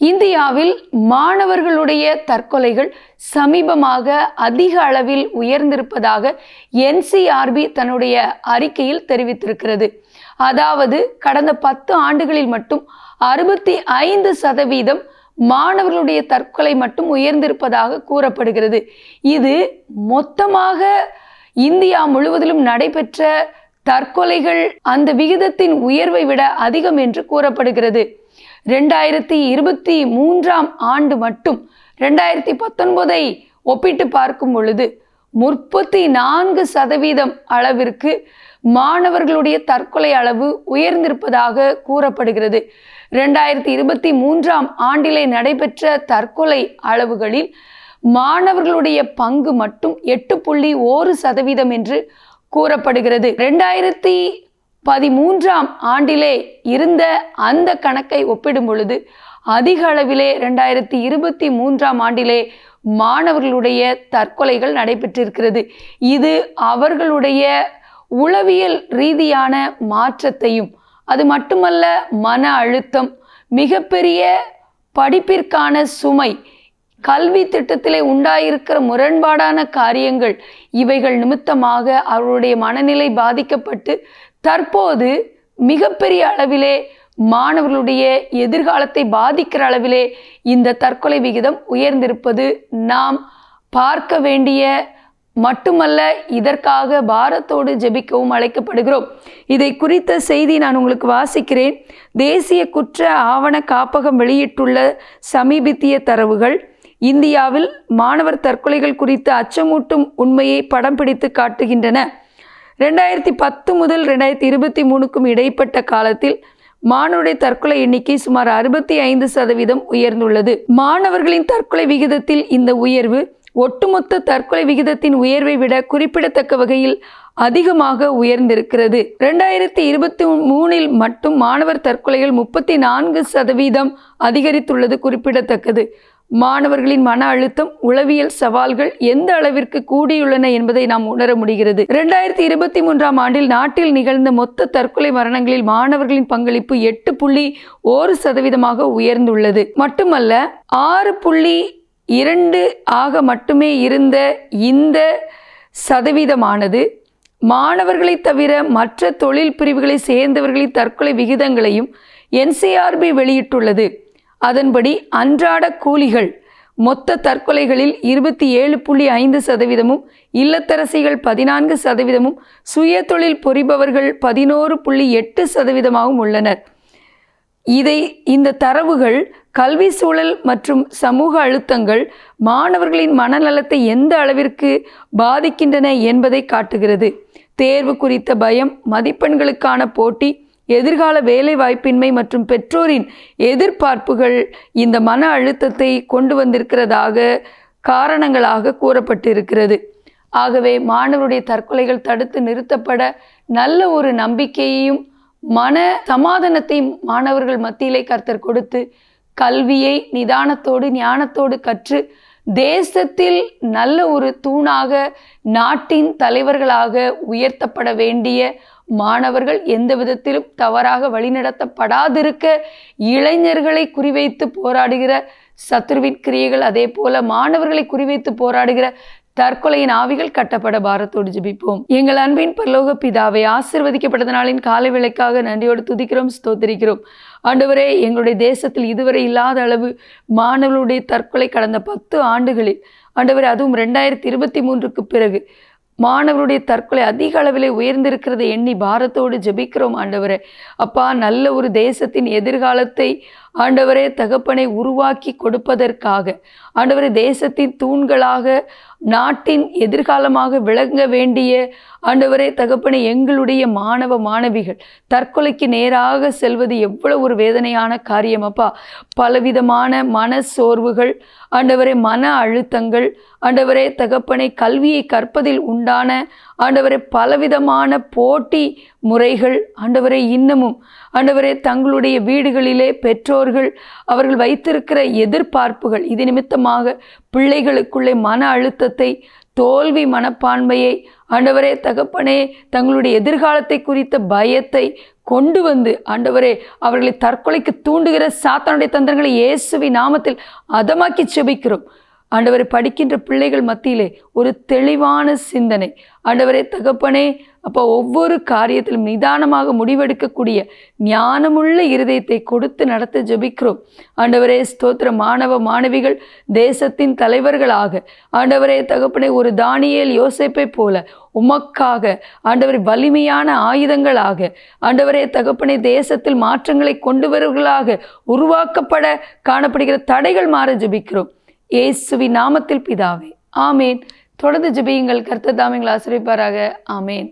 இந்தியாவில் மாணவர்களுடைய தற்கொலைகள் சமீபமாக அதிக அளவில் உயர்ந்திருப்பதாக என்சிஆர்பி தன்னுடைய அறிக்கையில் தெரிவித்திருக்கிறது. அதாவது கடந்த பத்து ஆண்டுகளில் மட்டும் அறுபத்தி ஐந்து சதவீதம் மாணவர்களுடைய தற்கொலை மட்டும் உயர்ந்திருப்பதாக கூறப்படுகிறது. இது மொத்தமாக இந்தியா முழுவதிலும் நடைபெற்ற தற்கொலைகள் அந்த விகிதத்தின் உயர்வை விட அதிகம் என்று கூறப்படுகிறது. ரெண்டாயிரத்தி இருபத்தி மூன்றாம் ஆண்டு மட்டும் ரெண்டாயிரத்தி பத்தொன்பதை ஒப்பிட்டு பார்க்கும் பொழுது முப்பத்தி நான்கு சதவீதம் அளவிற்கு மாணவர்களுடைய தற்கொலை அளவு உயர்ந்திருப்பதாக கூறப்படுகிறது. ரெண்டாயிரத்தி இருபத்தி மூன்றாம் ஆண்டிலே நடைபெற்ற தற்கொலை அளவுகளில் மாணவர்களுடைய பங்கு மட்டும் எட்டு புள்ளி ஓரு சதவீதம் என்று கூறப்படுகிறது. ரெண்டாயிரத்தி பதிமூன்றாம் ஆண்டிலே இருந்த அந்த கணக்கை ஒப்பிடும் பொழுது அதிக அளவிலே ரெண்டாயிரத்தி இருபத்தி மூன்றாம் ஆண்டிலே மாணவர்களுடைய தற்கொலைகள் நடைபெற்றிருக்கிறது. இது அவர்களுடைய உளவியல் ரீதியான மாற்றத்தையும் அது மட்டுமல்ல மன அழுத்தம் மிகப்பெரிய படிப்பிற்கான சுமை கல்வி திட்டத்திலே உண்டாயிருக்கிற முரண்பாடான காரியங்கள் இவைகள் நிமித்தமாக அவருடைய மனநிலை பாதிக்கப்பட்டு தற்போது மிகப்பெரிய அளவிலே மாணவர்களுடைய எதிர்காலத்தை பாதிக்கிற அளவிலே இந்த தற்கொலை விகிதம் உயர்ந்திருப்பது நாம் பார்க்க வேண்டிய மட்டுமல்ல இதற்காக பாரத்தோடு ஜெபிக்கவும் அழைக்கப்படுகிறோம். இதை குறித்த செய்தி நான் உங்களுக்கு வாசிக்கிறேன். தேசிய குற்ற ஆவண காப்பகம் வெளியிட்டுள்ள சமீபத்திய தரவுகள் இந்தியாவில் மாணவர் தற்கொலைகள் குறித்த அச்சமூட்டும் உண்மையை படம் பிடித்து காட்டுகின்றன. ரெண்டாயிரத்தி பத்து முதல் ரெண்டாயிரத்தி இருபத்தி மூணுக்கும் இடைப்பட்ட காலத்தில் மாணவருடைய தற்கொலை எண்ணிக்கை சுமார் அறுபத்தி ஐந்து சதவீதம் உயர்ந்துள்ளது. மாணவர்களின் தற்கொலை விகிதத்தில் இந்த உயர்வு ஒட்டுமொத்த தற்கொலை விகிதத்தின் உயர்வை விட குறிப்பிடத்தக்க வகையில் அதிகமாக உயர்ந்திருக்கிறது. ரெண்டாயிரத்தி இருபத்தி மூணில் மட்டும் மாணவர் தற்கொலைகள் முப்பத்தி நான்கு சதவீதம் அதிகரித்துள்ளது குறிப்பிடத்தக்கது. மாணவர்களின் மன அழுத்தம் உளவியல் சவால்கள் எந்த அளவிற்கு கூடியுள்ளன என்பதை நாம் உணர முடிகிறது. இரண்டாயிரத்தி இருபத்தி மூன்றாம் ஆண்டில் நாட்டில் நிகழ்ந்த மொத்த தற்கொலை மரணங்களில் மாணவர்களின் பங்களிப்பு எட்டு புள்ளி ஒரு சதவீதமாக உயர்ந்துள்ளது. மட்டுமல்ல ஆறு புள்ளி இரண்டு ஆக மட்டுமே இருந்த இந்த சதவீதமானது மாணவர்களை தவிர மற்ற தொழில் பிரிவுகளை சேர்ந்தவர்களின் தற்கொலை விகிதங்களையும் என்சிஆர்பி வெளியிட்டுள்ளது. அதன்படி அன்றாட கூலிகள் மொத்த தற்கொலைகளில் இருபத்தி ஏழு புள்ளி ஐந்து சதவீதமும் இல்லத்தரசிகள் பதினான்கு சதவீதமும் சுய தொழில் புரிபவர்கள் பதினோரு புள்ளி எட்டு சதவீதமாகவும் உள்ளனர். இதை இந்த தரவுகள் கல்வி சூழல் மற்றும் சமூக அழுத்தங்கள் மாணவர்களின் மனநலத்தை எந்த அளவிற்கு பாதிக்கின்றன என்பதை காட்டுகிறது. தேர்வு குறித்த பயம் மதிப்பெண்களுக்கான போட்டி எதிர்கால வேலை வாய்ப்பின்மை மற்றும் பெற்றோரின் எதிர்பார்ப்புகள் இந்த மன அழுத்தத்தை கொண்டு வந்திருக்கிறதாக காரணங்களாக கூறப்பட்டிருக்கிறது. ஆகவே மாணவருடைய தற்கொலைகள் தடுத்து நிறுத்தப்பட நல்ல ஒரு நம்பிக்கையையும் மன சமாதானத்தையும் மாணவர்கள் மத்தியிலே கர்த்தர் கொடுத்து கல்வியை நிதானத்தோடு ஞானத்தோடு கற்று தேசத்தில் நல்ல ஒரு தூணாக நாட்டின் தலைவர்களாக உயர்த்தப்பட வேண்டிய மாணவர்கள் எந்த விதத்திலும் தவறாக வழிநடத்தப்படாதிருக்க இளைஞர்களை குறிவைத்து போராடுகிற சத்ருவின் கிரியைகள் அதே போல மாணவர்களை குறிவைத்து போராடுகிற தற்கொலையின் ஆவிகள் கட்டப்பட பாரத்தோடு ஜெபிப்போம். எங்கள் அன்பின் பரலோக பிதாவை ஆசிர்வதிக்கப்பட்ட நாளின் காலை விலைக்காக நன்றியோடு துதிக்கிறோம் ஸ்தோத்திரிக்கிறோம். ஆண்டவரே எங்களுடைய தேசத்தில் இதுவரை இல்லாத அளவு மாணவர்களுடைய தற்கொலை கடந்த பத்து ஆண்டுகளில் ஆண்டவரே அதுவும் ரெண்டாயிரத்தி இருபத்தி மூன்றுக்கு பிறகு மாணவருடைய தற்கொலை அதிக அளவில் உயர்ந்திருக்கிறதை எண்ணி பாரத்தோடு ஜெபிக்கிறோம் ஆண்டவரே. அப்பா நல்ல ஒரு தேசத்தின் எதிர்காலத்தை ஆண்டவரே தகப்பனை உருவாக்கி கொடுப்பதற்காக ஆண்டவரே தேசத்தின் தூண்களாக நாட்டின் எதிர்காலமாக விளங்க வேண்டிய ஆண்டவரே தகப்பனை எங்களுடைய மாணவ மாணவிகள் தற்கொலைக்கு நேராக செல்வது எவ்வளவு ஒரு வேதனையான காரியம் அப்பா. பலவிதமான மன சோர்வுகள் ஆண்டவரே மன அழுத்தங்கள் ஆண்டவரே தகப்பனை கல்வியை கற்பதில் உண்டான ஆண்டவரே பலவிதமான போட்டி முறைகள் ஆண்டவரே இன்னமும் ஆண்டவரே தங்களுடைய வீடுகளிலே பெற்றோர்கள் அவர்கள் வைத்திருக்கிற எதிர்பார்ப்புகள் இது நிமித்தமாக பிள்ளைகளுக்குள்ளே மன அழுத்தத்தை தோல்வி மனப்பான்மையை ஆண்டவரே தகப்பனே தங்களுடைய எதிர்காலத்தை குறித்த பயத்தை கொண்டு வந்து ஆண்டவரே அவர்களை தற்கொலைக்கு தூண்டுகிற சாத்தானுடைய தந்திரங்களை இயேசுவி நாமத்தில் அதமாக்கி செபிக்கிறோம். ஆண்டவரை படிக்கின்ற பிள்ளைகள் மத்தியிலே ஒரு தெளிவான சிந்தனை. ஆண்டவரே தகப்பனே அப்போ ஒவ்வொரு காரியத்திலும் நிதானமாக முடிவெடுக்கக்கூடிய ஞானமுள்ள இருதயத்தை கொடுத்து நடத்த ஜெபிக்கிறோம். ஆண்டவரே ஸ்தோத்திர மாணவ மாணவிகள் தேசத்தின் தலைவர்களாக ஆண்டவரே தகப்பனே ஒரு தானியல் யோசிப்பை போல உமக்காக ஆண்டவரை வலிமையான ஆயுதங்களாக ஆண்டவரே தகப்பனே தேசத்தில் மாற்றங்களை கொண்டு வருவர்களாக உருவாக்கப்பட காணப்படுகிற தடைகள் மாற ஜெபிக்கிறோம். இயேசுவின் நாமத்தில் பிதாவே. ஆமேன். தொடர்ந்து ஜெபியுங்கள். கர்த்தர் தாமிங்களை ஆசிரியப்பாராக ஆமேன்.